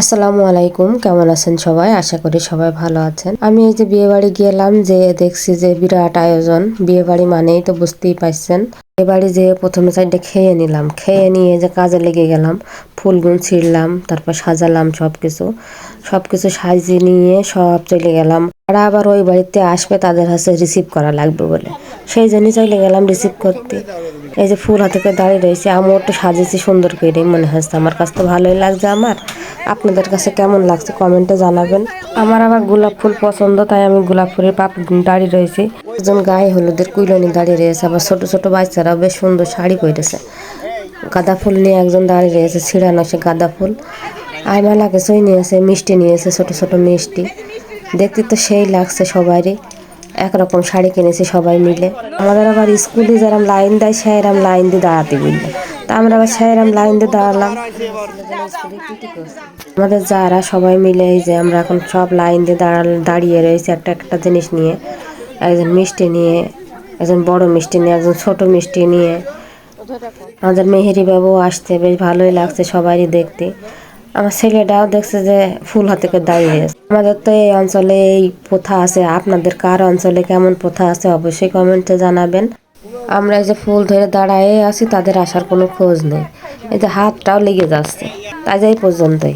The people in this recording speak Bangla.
আসসালামু আলাইকুম, কেমন আছেন সবাই? আশা করি সবাই ভালো আছেন। আমি এই যে বিয়ে বাড়ি গেলাম, যে দেখছি যে বিরাট আয়োজন। বিয়ে বাড়ি মানেই তো বুঝতেই পারছেন। বিয়ে বাড়ি যে প্রথমে সাইডে খেয়ে নিলাম। খেয়ে নিয়ে যে কাজে লেগে গেলাম। ফুলগুন ছিঁড়লাম, তারপর সাজালাম সবকিছু। সবকিছু সাজিয়ে নিয়ে সব চলে গেলাম। আর আবার ওই বাড়িতে আসবে, তাদের হাতে রিসিভ করা লাগবে বলে। সেই জন্যই চলে গেলাম রিসিভ করতে। এই যে ফুল হাতে দাঁড়িয়ে রয়েছে আমি একটু সাজিয়েছি সুন্দর করে, মনে হচ্ছে আমার কাছে তো ভালোই লাগছে আমার। আপনাদের কাছে কেমন লাগছে কমেন্টে জানাবেন। আমার আবার গোলাপ ফুল পছন্দ তাই আমি গোলাপ ফুলের পাপ দাঁড়িয়ে রয়েছি। একজন গায়ে হলুদের কুইলনি দাঁড়িয়ে রয়েছে আবার ছোট ছোট বাচ্চারাও বেশ সুন্দর শাড়ি পরেছে। গাঁদা ফুল নিয়ে একজন দাঁড়িয়ে রয়েছে ছিঁড়ানো সে গাঁদা ফুল। আর মেলা কিছুই নিয়েছে মিষ্টি নিয়েছে ছোট ছোট মিষ্টি। দেখতে তো সেই লাগছে সবারই। একরকম শাড়ি কিনেছি সবাই মিলে। আমাদের আবার স্কুলে যেরকম লাইন দেয় সেরকম লাইন দিয়ে দাঁড়াতে বুঝলে আমরা আবার সেরকম লাইন দিয়ে দাঁড়ালাম। আমাদের যারা সবাই মিলে এই যে আমরা এখন সব লাইন দিয়ে দাঁড়াল, দাঁড়িয়ে রয়েছি একটা একটা জিনিস নিয়ে। একজন মিষ্টি নিয়ে, একজন বড় মিষ্টি নিয়ে, একজন ছোট মিষ্টি নিয়ে। আমাদের মেহেরি বাবু আসতে বেশ ভালোই লাগছে সবারই দেখতে। আমার ছেলেটাও দেখছে যে ফুল হাতে করে দাঁড়িয়ে আছে। আমাদের তো এই অঞ্চলে এই প্রথা আছে। আপনাদের কার অঞ্চলে কেমন প্রথা আছে অবশ্যই কমেন্টে জানাবেন। আমরা এই যে ফুল ধরে দাঁড়ায় আছি, তাদের আসার কোনো খোঁজ নেই। এই যে হাতটাও লেগে যাচ্ছে। তাই এই পর্যন্তই।